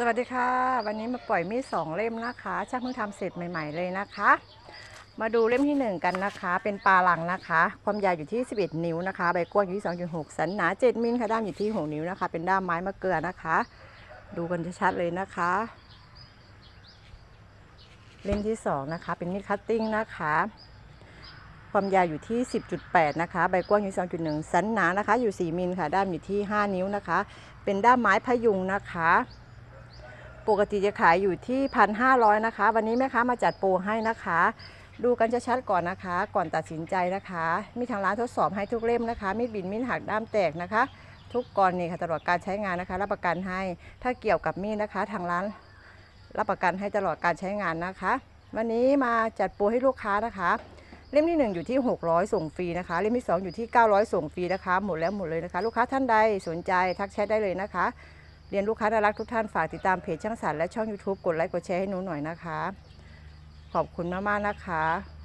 สวัสดีค่ะ วันนี้มาปล่อยมีดสองเล่มนะคะช่างเพิ่งทำเสร็จใหม่ ๆ เลยนะคะ มาดูเล่มที่ 1 กันนะคะ เป็นปลาหลังนะคะ ความยาวอยู่ที่ 11 นิ้วนะคะ ใบกว้างอยู่ที่ 2.6 สันหนา 7 มิลค่ะด้ามอยู่ที่ 6 นิ้วนะคะ เป็นด้ามไม้มะเกลือนะคะ ดูกันชัดๆเลยนะคะ เล่มที่ 2 นะคะ เป็นมีดคัตติ้งนะคะความยาวอยู่ที่ 10.8 นะคะ ใบกว้างอยู่ 2.1 สันหนานะคะ อยู่ 4 มิลค่ะ ด้ามอยู่ที่ 5 นิ้วนะคะ เป็นด้ามไม้พยุงนะคะ ปกติจะขายอยู่ที่1,500นะคะ วันนี้แม่ค้ามาจัดโปรให้นะคะ ดูกันชัดๆก่อนนะคะ ก่อนตัดสินใจนะคะ มีทางร้านทดสอบให้ทุกเล่มนะคะมีดบินมีดหักด้ามแตกนะคะ ทุกกรณีค่ะตลอดการใช้งานนะคะ รับประกันให้ถ้าเกี่ยวกับมีดนะคะ ทางร้านรับประกันให้ตลอดการใช้งานนะคะ วันนี้มาจัดโปรให้ลูกค้านะคะ เล่มที่ 1 อยู่ที่ 600 ส่งฟรีนะคะ เล่มที่ 2 อยู่ที่ 900 ส่งฟรีนะคะ หมดแล้วหมดเลยนะคะ ลูกค้าท่านใดสนใจทักแชทได้เลยนะคะ เรียนลูกค้าน่ารักทุกท่านฝากติดตามเพจช่างสรรค์และช่อง YouTube กดไลค์กดแชร์ให้หนูหน่อยนะคะ ขอบคุณมากๆนะคะ